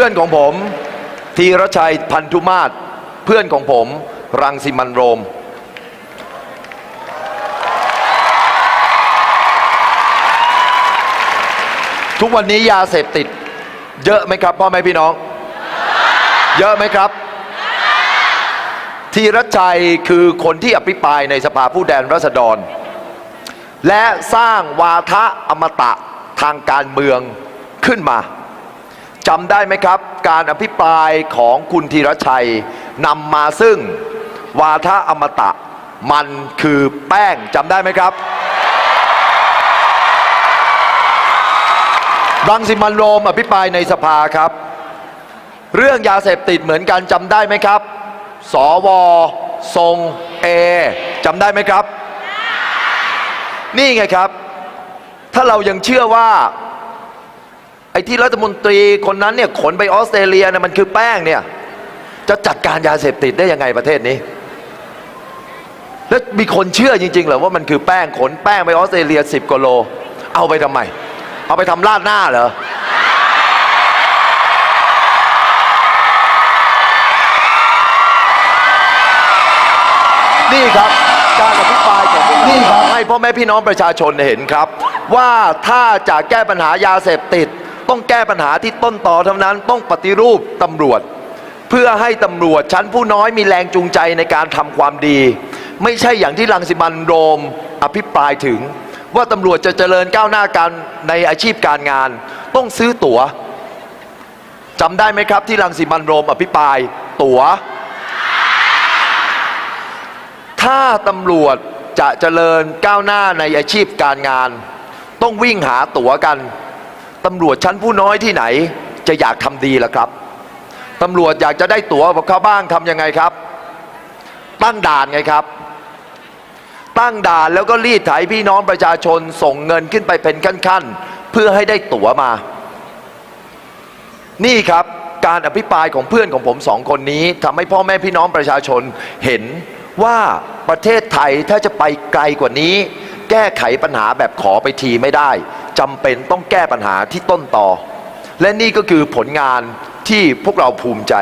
พื่อนของผมธีรชัยพันธุมาศเพื่อนของผมรังสิมันโรม ทุกวันนี้ยาเสพติด เยอะไหมครับพ่อแม่พี่น้อง เยอะไหมครับธีรชัยคือคนที่อภิปรายในสภาผู้แทนราษฎร และสร้างวาทะอมตะทางการเมืองขึ้นมา จำได้ไหมครับ การอภิปรายของคุณธีรชัยนำมาซึ่งวาทะอมตะ มันคือแป้งจำได้ไหมครับรังสิมันโรมอภิปรายในสภาครับ เรื่องยาเสพติดเหมือนกันจำได้ไหมครับ สว ทรงเอจำได้ไหมครับ นี่ไงครับ ถ้าเรายังเชื่อว่า อ้ที่รัฐมนตรีคนนั้นเนี่ยขนไปออสเตรเลียเนี่ยมันคือแป้งเนี่ยจะจัดการยาเสพติดได้ยังไงประเทศนี้ แล้วมีคนเชื่อจริงๆเหรอว่ามันคือแป้งขนแป้งไปออสเตรเลีย10กิโล เอาไปทำไม เอาไปทำราดหน้าเหรอนี่ครับการอภิปรายของพวกเราให้พ่อแม่พี่น้องประชาชนเห็นครับ ว่าถ้าจะแก้ปัญหายาเสพติด ต้องแก้ปัญหาที่ต้นต่อเท่านั้นต้องปฏิรูปตำรวจ เพื่อให้ตำรวจชั้นผู้น้อยมีแรงจูงใจในการทำความดี ไม่ใช่อย่างที่รังสิมันโรมอภิปรายถึง ว่าตำรวจจะเจริญก้าวหน้าการในอาชีพการงาน ต้องซื้อตั๋วจำได้ไหมครับที่รังสิมันโรมอภิปรายตั๋ว ถ้าตำรวจจะเจริญก้าวหน้าในอาชีพการงาน ต้องวิ่งหาตั๋วกัน ตำรวจชั้นผู้น้อยที่ไหน จะอยากทำดีล่ะครับตำรวจอยากจะได้ตั๋วกับเขาบ้างทำยังไงครับ ตั้งด่านไงครับ ตั้งด่านแล้วก็รีดไถพี่น้องประชาชนส่งเงินขึ้นไปเป็นขั้นๆ เพื่อให้ได้ตั๋วมา นี่ครับการอภิปรายของเพื่อนของผมสองคนนี้ทำให้พ่อแม่พี่น้องประชาชนเห็นว่าประเทศไทยถ้าจะไปไกลกว่านี้ แก้ไขปัญหาแบบขอไปทีไม่ได้ จำเป็นต้องแก้ปัญหาที่ต้นต่อ และนี่ก็คือผลงานที่พวกเราภูมิใจ